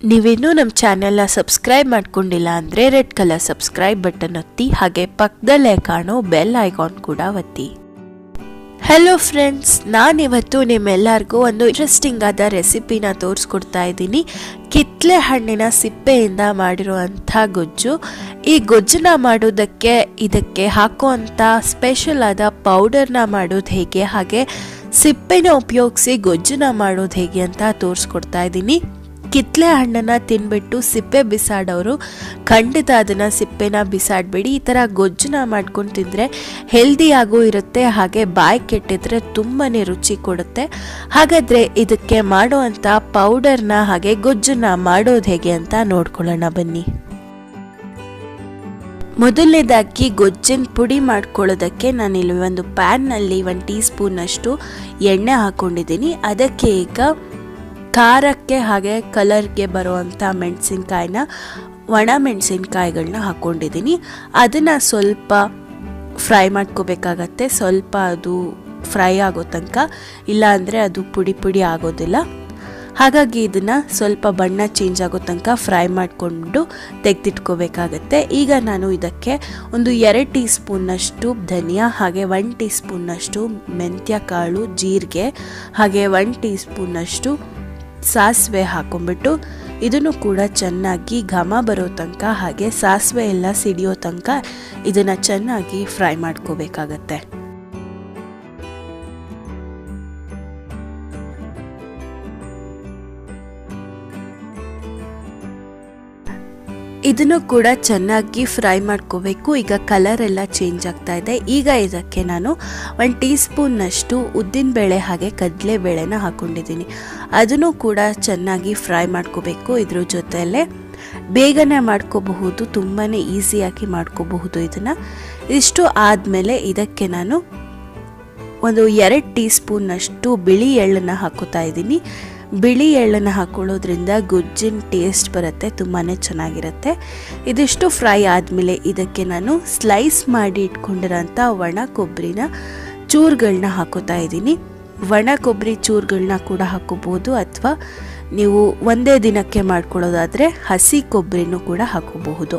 ನೀವಿನ್ನೂ ನಮ್ಮ ಚಾನೆಲ್ನ ಸಬ್ಸ್ಕ್ರೈಬ್ ಮಾಡ್ಕೊಂಡಿಲ್ಲ ಅಂದರೆ ರೆಡ್ ಕಲರ್ ಸಬ್ಸ್ಕ್ರೈಬ್ ಬಟನ್ ಒತ್ತಿ, ಹಾಗೆ ಪಕ್ಕದಲ್ಲೇ ಕಾಣೋ ಬೆಲ್ ಐಕಾನ್ ಕೂಡ ಒತ್ತಿ. ಹಲೋ ಫ್ರೆಂಡ್ಸ್ ನಾನಿವತ್ತು ನಿಮ್ಮೆಲ್ಲರಿಗೂ ಒಂದು ಇಂಟ್ರೆಸ್ಟಿಂಗ್ ಆದ ರೆಸಿಪಿನ ತೋರಿಸ್ಕೊಡ್ತಾ ಇದ್ದೀನಿ. ಕಿತ್ಲೆ ಹಣ್ಣಿನ ಸಿಪ್ಪೆಯಿಂದ ಮಾಡಿರುವಂಥ ಗೊಜ್ಜು. ಈ ಗೊಜ್ಜನ್ನ ಮಾಡೋದಕ್ಕೆ ಇದಕ್ಕೆ ಹಾಕುವಂಥ ಸ್ಪೆಷಲ್ ಆದ ಪೌಡರ್ನ ಮಾಡೋದು ಹೇಗೆ, ಹಾಗೆ ಸಿಪ್ಪೆನ ಉಪಯೋಗಿಸಿ ಗೊಜ್ಜನ್ನ ಮಾಡೋದು ಹೇಗೆ ಅಂತ ತೋರಿಸ್ಕೊಡ್ತಾ ಇದ್ದೀನಿ. ಕಿತ್ಲೆ ಹಣ್ಣನ್ನು ತಿನ್ಬಿಟ್ಟು ಸಿಪ್ಪೆ ಬಿಸಾಡೋರು, ಖಂಡಿತ ಅದನ್ನು ಸಿಪ್ಪೆನ ಬಿಸಾಡಬೇಡಿ. ಈ ಥರ ಗೊಜ್ಜನ್ನ ಮಾಡ್ಕೊಂಡು ತಿಂದರೆ ಹೆಲ್ದಿಯಾಗೂ ಇರುತ್ತೆ, ಹಾಗೆ ಬಾಯಿ ಕೆಟ್ಟಿದ್ರೆ ತುಂಬಾ ರುಚಿ ಕೊಡುತ್ತೆ. ಹಾಗಾದರೆ ಇದಕ್ಕೆ ಮಾಡುವಂಥ ಪೌಡರ್ನ ಹಾಗೆ ಗೊಜ್ಜನ್ನ ಮಾಡೋದು ಹೇಗೆ ಅಂತ ನೋಡ್ಕೊಳ್ಳೋಣ ಬನ್ನಿ. ಮೊದಲನೇದಾಗಿ ಗೊಜ್ಜಿನ ಪುಡಿ ಮಾಡ್ಕೊಳ್ಳೋದಕ್ಕೆ ನಾನಿಲ್ಲಿ ಒಂದು ಪ್ಯಾನ್ನಲ್ಲಿ ಒಂದು ಟೀ ಸ್ಪೂನಷ್ಟು ಎಣ್ಣೆ ಹಾಕ್ಕೊಂಡಿದ್ದೀನಿ ಅದಕ್ಕೆ ಈಗ ಖಾರಕ್ಕೆ ಹಾಗೆ ಕಲರ್ಗೆ ಬರುವಂಥ ಮೆಣಸಿನ್ಕಾಯಿನ, ಒಣ ಮೆಣಸಿನ್ಕಾಯಿಗಳನ್ನ ಹಾಕ್ಕೊಂಡಿದ್ದೀನಿ ಅದನ್ನು ಸ್ವಲ್ಪ ಫ್ರೈ ಮಾಡ್ಕೋಬೇಕಾಗತ್ತೆ. ಸ್ವಲ್ಪ ಅದು ಫ್ರೈ ಆಗೋ ತನಕ. ಇಲ್ಲಾಂದರೆ ಅದು ಪುಡಿ ಪುಡಿ ಆಗೋದಿಲ್ಲ. ಹಾಗಾಗಿ ಇದನ್ನು ಸ್ವಲ್ಪ ಬಣ್ಣ ಚೇಂಜ್ ಆಗೋ ತನಕ ಫ್ರೈ ಮಾಡಿಕೊಂಡು ತೆಗೆದಿಟ್ಕೋಬೇಕಾಗತ್ತೆ. ಈಗ ನಾನು ಇದಕ್ಕೆ ಒಂದು ಎರಡು ಟೀ ಸ್ಪೂನ್ನಷ್ಟು ಧನಿಯಾ, ಹಾಗೆ ಒನ್ ಟೀ ಸ್ಪೂನ್ನಷ್ಟು ಮೆಂತ್ಯ ಕಾಳು ಜೀರಿಗೆ, ಹಾಗೆ ಒನ್ ಟೀ ಸ್ಪೂನ್ನಷ್ಟು ಸಾಸಿವೆ ಹಾಕೊಂಡ್ಬಿಟ್ಟು ಇದನ್ನು ಕೂಡ ಚೆನ್ನಾಗಿ ಘಮ ಬರೋ ತನಕ ಹಾಗೆ ಸಾಸಿವೆ ಎಲ್ಲ ಸಿಡಿಯೋ ತನಕ ಇದನ್ನು ಚೆನ್ನಾಗಿ ಫ್ರೈ ಮಾಡ್ಕೋಬೇಕಾಗತ್ತೆ. ಇದನ್ನು ಕೂಡ ಚೆನ್ನಾಗಿ ಫ್ರೈ ಮಾಡ್ಕೋಬೇಕು. ಈಗ ಕಲರ್ ಎಲ್ಲ ಚೇಂಜ್ ಆಗ್ತಾ ಇದೆ. ಈಗ ಇದಕ್ಕೆ ನಾನು ಒಂದು ಟೀ ಸ್ಪೂನ್ನಷ್ಟು ಉದ್ದಿನಬೇಳೆ ಹಾಗೆ ಕಡಲೆಬೇಳೆನ ಹಾಕ್ಕೊಂಡಿದ್ದೀನಿ ಅದನ್ನು ಕೂಡ ಚೆನ್ನಾಗಿ ಫ್ರೈ ಮಾಡ್ಕೋಬೇಕು ಇದ್ರ ಜೊತೆಯಲ್ಲೇ. ಬೇಗನೆ ಮಾಡ್ಕೋಬಹುದು ತುಂಬಾ ಈಸಿಯಾಗಿ ಮಾಡ್ಕೋಬಹುದು ಇದನ್ನು. ಇಷ್ಟು ಆದಮೇಲೆ ಇದಕ್ಕೆ ನಾನು ಒಂದು ಎರಡು ಟೀ ಸ್ಪೂನ್ನಷ್ಟು ಬಿಳಿ ಎಳ್ಳನ್ನು ಹಾಕೋತಾ ಇದ್ದೀನಿ. ಬಿಳಿ ಎಳ್ಳನ್ನು ಹಾಕೊಳ್ಳೋದ್ರಿಂದ ಗುಜ್ಜಿನ ಟೇಸ್ಟ್ ಬರುತ್ತೆ ತುಂಬಾ ಚೆನ್ನಾಗಿರುತ್ತೆ. ಇದಿಷ್ಟು ಫ್ರೈ ಆದಮೇಲೆ ಇದಕ್ಕೆ ನಾನು ಸ್ಲೈಸ್ ಮಾಡಿ ಇಟ್ಕೊಂಡಿರೋಂಥ ಒಣ ಕೊಬ್ಬರಿನ ಚೂರುಗಳನ್ನ ಹಾಕೋತಾ ಇದ್ದೀನಿ. ಒಣ ಕೊಬ್ಬರಿ ಚೂರುಗಳನ್ನ ಕೂಡ ಹಾಕೋಬೋದು ಅಥವಾ ನೀವು ಒಂದೇ ದಿನಕ್ಕೆ ಮಾಡ್ಕೊಳ್ಳೋದಾದರೆ ಹಸಿ ಕೊಬ್ಬರಿನೂ ಕೂಡ ಹಾಕೋಬಹುದು.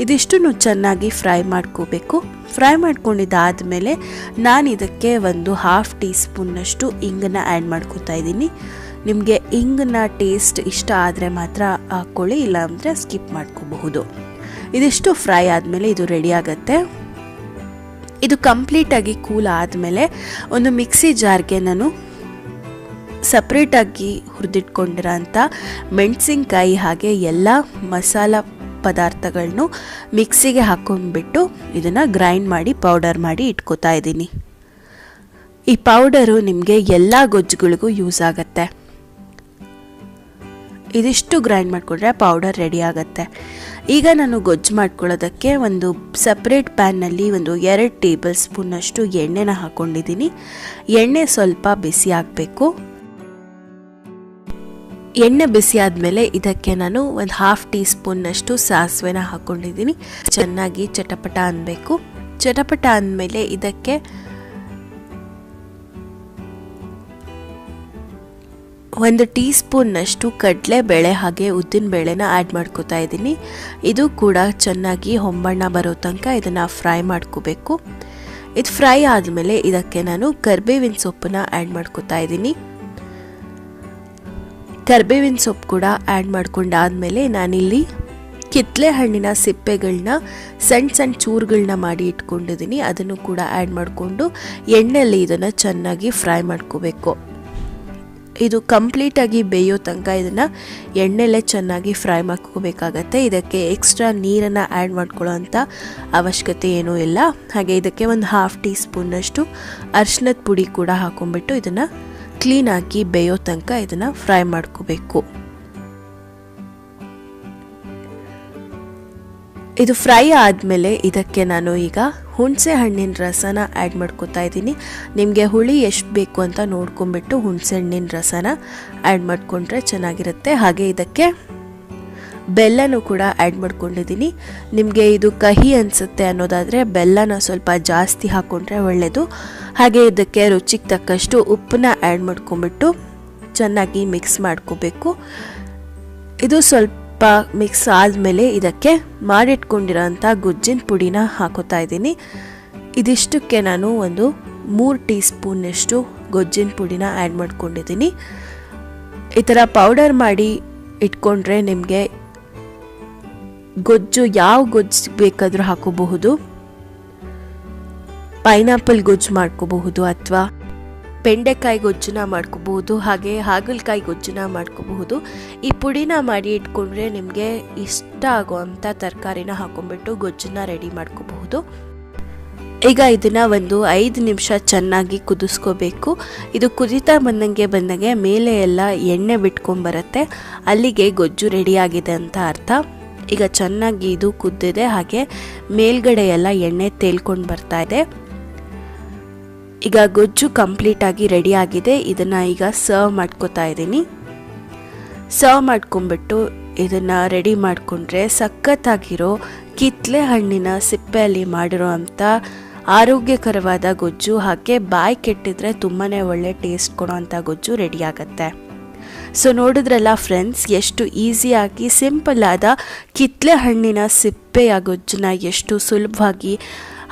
ಇದಿಷ್ಟನ್ನು ಚೆನ್ನಾಗಿ ಫ್ರೈ ಮಾಡ್ಕೋಬೇಕು. ಫ್ರೈ ಮಾಡ್ಕೊಂಡಿದ್ದಾದಮೇಲೆ ನಾನು ಇದಕ್ಕೆ ಒಂದು ಹಾಫ್ ಟೀ ಸ್ಪೂನ್ನಷ್ಟು ಇಂಗನ್ನ ಆ್ಯಡ್ ಮಾಡ್ಕೊತಾ ಇದ್ದೀನಿ. ನಿಮಗೆ ಇಂಗನ್ನ ಟೇಸ್ಟ್ ಇಷ್ಟ ಆದರೆ ಮಾತ್ರ ಹಾಕ್ಕೊಳ್ಳಿ ಇಲ್ಲಾಂದರೆ ಸ್ಕಿಪ್ ಮಾಡ್ಕೋಬಹುದು. ಇದಿಷ್ಟು ಫ್ರೈ ಆದಮೇಲೆ ಇದು ರೆಡಿ ಆಗುತ್ತೆ. ಇದು ಕಂಪ್ಲೀಟಾಗಿ ಕೂಲ್ ಆದಮೇಲೆ ಒಂದು ಮಿಕ್ಸಿ ಜಾರ್ಗೆ ನಾನು ಸಪ್ರೇಟಾಗಿ ಹುರಿದಿಟ್ಕೊಂಡಿರೋ ಅಂಥ ಮೆಣಸಿನ್ಕಾಯಿ ಹಾಗೆ ಎಲ್ಲ ಮಸಾಲ ಪದಾರ್ಥಗಳನ್ನು ಮಿಕ್ಸಿಗೆ ಹಾಕೊಂಡ್ಬಿಟ್ಟು ಇದನ್ನು ಗ್ರೈಂಡ್ ಮಾಡಿ ಪೌಡರ್ ಮಾಡಿ ಇಟ್ಕೋತಾ ಇದ್ದೀನಿ. ಈ ಪೌಡರು ನಿಮಗೆ ಎಲ್ಲ ಗೊಜ್ಜುಗಳಿಗೂ ಯೂಸ್ ಆಗುತ್ತೆ. ಇದಿಷ್ಟು ಗ್ರೈಂಡ್ ಮಾಡಿಕೊಂಡ್ರೆ ಪೌಡರ್ ರೆಡಿ ಆಗುತ್ತೆ. ಈಗ ನಾನು ಗೊಜ್ಜು ಮಾಡ್ಕೊಳ್ಳೋದಕ್ಕೆ ಒಂದು ಸಪ್ರೇಟ್ ಪ್ಯಾನ್ನಲ್ಲಿ ಒಂದು ಎರಡು ಟೇಬಲ್ ಸ್ಪೂನಷ್ಟು ಎಣ್ಣೆನ ಹಾಕ್ಕೊಂಡಿದ್ದೀನಿ ಎಣ್ಣೆ ಸ್ವಲ್ಪ ಬಿಸಿ ಆಗಬೇಕು. ಎಣ್ಣೆ ಬಿಸಿ ಆದಮೇಲೆ ಇದಕ್ಕೆ ನಾನು ಒಂದು ಹಾಫ್ ಟೀ ಸ್ಪೂನ್ನಷ್ಟು ಸಾಸಿವೆನ ಹಾಕ್ಕೊಂಡಿದ್ದೀನಿ ಚೆನ್ನಾಗಿ ಚಟಪಟ ಅನ್ನಬೇಕು ಚಟಪಟ ಅಂದಮೇಲೆ ಇದಕ್ಕೆ ಒಂದು ಟೀ ಸ್ಪೂನ್ನಷ್ಟು ಕಡಲೆಬೇಳೆ ಹಾಗೆ ಉದ್ದಿನ ಬೇಳೆನ ಆ್ಯಡ್ ಮಾಡ್ಕೋತಾ ಇದ್ದೀನಿ. ಇದು ಕೂಡ ಚೆನ್ನಾಗಿ ಹೊಂಬಣ್ಣ ಬರೋ ತನಕ ಇದನ್ನು ಫ್ರೈ ಮಾಡ್ಕೋಬೇಕು. ಇದು ಫ್ರೈ ಆದಮೇಲೆ ಇದಕ್ಕೆ ನಾನು ಕರ್ಬೇವಿನ ಸೊಪ್ಪನ್ನ ಆ್ಯಡ್ ಮಾಡ್ಕೋತಾ ಇದ್ದೀನಿ. ಕರ್ಬೇವಿನ ಸೊಪ್ಪು ಕೂಡ ಆ್ಯಡ್ ಮಾಡ್ಕೊಂಡಾದಮೇಲೆ ನಾನಿಲ್ಲಿ ಕಿತ್ತಲೆ ಹಣ್ಣಿನ ಸಿಪ್ಪೆಗಳನ್ನ ಸಣ್ಣ ಸಣ್ಣ ಚೂರುಗಳನ್ನ ಮಾಡಿ ಇಟ್ಕೊಂಡಿದ್ದೀನಿ. ಅದನ್ನು ಕೂಡ ಆ್ಯಡ್ ಮಾಡಿಕೊಂಡು ಎಣ್ಣೆಯಲ್ಲಿ ಇದನ್ನು ಚೆನ್ನಾಗಿ ಫ್ರೈ ಮಾಡ್ಕೋಬೇಕು. ಇದು ಕಂಪ್ಲೀಟಾಗಿ ಬೇಯೋ ತನಕ ಇದನ್ನು ಎಣ್ಣೆಲೆ ಚೆನ್ನಾಗಿ ಫ್ರೈ ಮಾಡ್ಕೋಬೇಕಾಗತ್ತೆ. ಇದಕ್ಕೆ ಎಕ್ಸ್ಟ್ರಾ ನೀರನ್ನು ಆ್ಯಡ್ ಮಾಡ್ಕೊಳ್ಳೋ ಅಂಥ ಅವಶ್ಯಕತೆ ಏನೂ ಇಲ್ಲ. ಹಾಗೆ ಇದಕ್ಕೆ ಒಂದು ಹಾಫ್ ಟೀ ಸ್ಪೂನಷ್ಟು ಅರ್ಶಿನದ ಪುಡಿ ಕೂಡ ಹಾಕೊಂಡ್ಬಿಟ್ಟು ಇದನ್ನು ಕ್ಲೀನಾಗಿ ಬೇಯೋ ತನಕ ಇದನ್ನು ಫ್ರೈ ಮಾಡ್ಕೋಬೇಕು. ಇದು ಫ್ರೈ ಆದಮೇಲೆ ಇದಕ್ಕೆ ನಾನು ಈಗ ಹುಣಸೆ ಹಣ್ಣಿನ ರಸನ ಆ್ಯಡ್ ಮಾಡ್ಕೊತಾ ಇದ್ದೀನಿ. ನಿಮಗೆ ಹುಳಿ ಎಷ್ಟು ಬೇಕು ಅಂತ ನೋಡ್ಕೊಂಬಿಟ್ಟು ಹುಣಸೆ ಹಣ್ಣಿನ ರಸನ ಆ್ಯಡ್ ಮಾಡಿಕೊಂಡ್ರೆ ಚೆನ್ನಾಗಿರುತ್ತೆ. ಹಾಗೆ ಇದಕ್ಕೆ ಬೆಲ್ಲನೂ ಕೂಡ ಆ್ಯಡ್ ಮಾಡ್ಕೊಂಡಿದ್ದೀನಿ. ನಿಮಗೆ ಇದು ಕಹಿ ಅನಿಸುತ್ತೆ ಅನ್ನೋದಾದರೆ ಬೆಲ್ಲನ ಸ್ವಲ್ಪ ಜಾಸ್ತಿ ಹಾಕ್ಕೊಂಡ್ರೆ ಒಳ್ಳೆಯದು ಹಾಗೆ ಇದಕ್ಕೆ ರುಚಿಗೆ ತಕ್ಕಷ್ಟು ಉಪ್ಪನ್ನ ಆ್ಯಡ್ ಮಾಡ್ಕೊಂಬಿಟ್ಟು ಚೆನ್ನಾಗಿ ಮಿಕ್ಸ್ ಮಾಡ್ಕೋಬೇಕು. ಇದು ಸ್ವಲ್ಪ ಮಿಕ್ಸ್ ಆದಮೇಲೆ ಇದಕ್ಕೆ ಮಾಡಿಟ್ಕೊಂಡಿರೋಂಥ ಗುಜ್ಜಿನ ಪುಡಿನ ಹಾಕೋತಾ ಇದ್ದೀನಿ. ಇದಿಷ್ಟಕ್ಕೆ ನಾನು ಒಂದು ಮೂರು ಟೀ ಸ್ಪೂನ್ನಷ್ಟು ಗೊಜ್ಜಿನ ಪುಡಿನ ಆ್ಯಡ್ ಮಾಡ್ಕೊಂಡಿದ್ದೀನಿ. ಈ ಥರ ಪೌಡರ್ ಮಾಡಿ ಇಟ್ಕೊಂಡ್ರೆ ನಿಮಗೆ ಗೊಜ್ಜು ಯಾವ ಗೊಜ್ಜು ಬೇಕಾದರೂ ಹಾಕೋಬಹುದು. ಪೈನಾಪಲ್ ಗೊಜ್ಜು ಮಾಡ್ಕೋಬಹುದು ಅಥವಾ ಬೆಂಡೆಕಾಯಿ ಗೊಜ್ಜನ್ನ ಮಾಡ್ಕೋಬಹುದು, ಹಾಗೆ ಹಾಗಲಕಾಯಿ ಗೊಜ್ಜನ್ನ ಮಾಡ್ಕೋಬಹುದು. ಈ ಪುಡಿನ ಮಾಡಿ ಇಟ್ಕೊಂಡ್ರೆ ನಿಮಗೆ ಇಷ್ಟ ಆಗುವಂಥ ತರಕಾರಿನ ಹಾಕೊಂಡ್ಬಿಟ್ಟು ಗೊಜ್ಜನ್ನ ರೆಡಿ ಮಾಡ್ಕೋಬಹುದು. ಈಗ ಇದನ್ನು ಒಂದು ಐದು ನಿಮಿಷ ಚೆನ್ನಾಗಿ ಕುದಿಸ್ಕೋಬೇಕು. ಇದು ಕುದಿತಾ ಬಂದಂಗೆ ಬಂದಂಗೆ ಮೇಲೆ ಎಲ್ಲ ಎಣ್ಣೆ ಬಿಟ್ಕೊಂಬರುತ್ತೆ ಅಲ್ಲಿಗೆ ಗೊಜ್ಜು ರೆಡಿಯಾಗಿದೆ ಅಂತ ಅರ್ಥ. ಈಗ ಚೆನ್ನಾಗಿ ಇದು ಕುದ್ದಿದೆ, ಹಾಗೆ ಮೇಲ್ಗಡೆ ಎಲ್ಲ ಎಣ್ಣೆ ತೇಲ್ಕೊಂಡು ಬರ್ತಾ ಇದೆ. ಈಗ ಗೊಜ್ಜು ಕಂಪ್ಲೀಟ್ ಆಗಿ ರೆಡಿ ಆಗಿದೆ. ಇದನ್ನ ಈಗ ಸರ್ವ್ ಮಾಡ್ಕೋತಾ ಇದ್ದೀನಿ. ಸರ್ವ್ ಮಾಡ್ಕೊಂಬಿಟ್ಟು ಇದನ್ನ ರೆಡಿ ಮಾಡಿಕೊಂಡ್ರೆ ಸಖತ್ತಾಗಿರೋ ಕಿತ್ಲೆ ಹಣ್ಣಿನ ಸಿಪ್ಪೆಯಲ್ಲಿ ಮಾಡಿರೋ ಅಂಥ ಆರೋಗ್ಯಕರವಾದ ಗೊಜ್ಜು ಹಾಗೆ ಬಾಯಿ ಕೆಟ್ಟಿದ್ರೆ ತುಂಬಾ ಒಳ್ಳೆ ಟೇಸ್ಟ್ ಕೊಡೋ ಅಂಥ ಗೊಜ್ಜು ರೆಡಿ ಆಗುತ್ತೆ. ಸೊ ನೋಡಿದ್ರಲ್ಲ ಫ್ರೆಂಡ್ಸ್ ಎಷ್ಟು ಈಸಿಯಾಗಿ ಸಿಂಪಲ್ ಆದ ಕಿತ್ಲೆ ಹಣ್ಣಿನ ಸಿಪ್ಪೆಯ ಗೊಜ್ಜನ್ನ ಎಷ್ಟು ಸುಲಭವಾಗಿ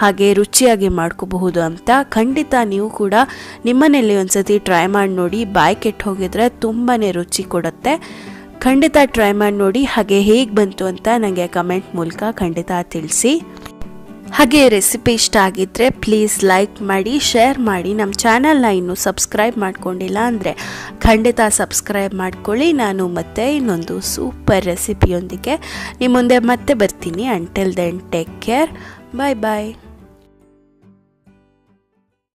ಹಾಗೆ ರುಚಿಯಾಗಿ ಮಾಡ್ಕೋಬಹುದು ಅಂತ ಖಂಡಿತ ನೀವು ಕೂಡ ನಿಮ್ಮನೆಯಲ್ಲಿ ಒಂದ್ಸತಿ ಟ್ರೈ ಮಾಡಿ ನೋಡಿ, ಬಾಯಿ ಕೆಟ್ಟು ಹೋಗಿದ್ರೆ ತುಂಬಾ ರುಚಿ ಕೊಡುತ್ತೆ. ಖಂಡಿತ ಟ್ರೈ ಮಾಡಿ ನೋಡಿ, ಹಾಗೆ ಹೇಗೆ ಬಂತು ಅಂತ ನನಗೆ ಕಮೆಂಟ್ ಮೂಲಕ ಖಂಡಿತ ತಿಳಿಸಿ. ಹಾಗೆ ರೆಸಿಪಿ ಇಷ್ಟ ಆಗಿದ್ದರೆ ಪ್ಲೀಸ್ ಲೈಕ್ ಮಾಡಿ ಶೇರ್ ಮಾಡಿ. ನಮ್ಮ ಚಾನಲ್ನ ಇನ್ನೂ ಸಬ್ಸ್ಕ್ರೈಬ್ ಮಾಡ್ಕೊಂಡಿಲ್ಲ ಅಂದರೆ ಖಂಡಿತ ಸಬ್ಸ್ಕ್ರೈಬ್ ಮಾಡ್ಕೊಳ್ಳಿ. ನಾನು ಮತ್ತೆ ಇನ್ನೊಂದು ಸೂಪರ್ ರೆಸಿಪಿಯೊಂದಿಗೆ ನಿಮ್ಮ ಮುಂದೆ ಮತ್ತೆ ಬರ್ತೀನಿ. Until then take care bye bye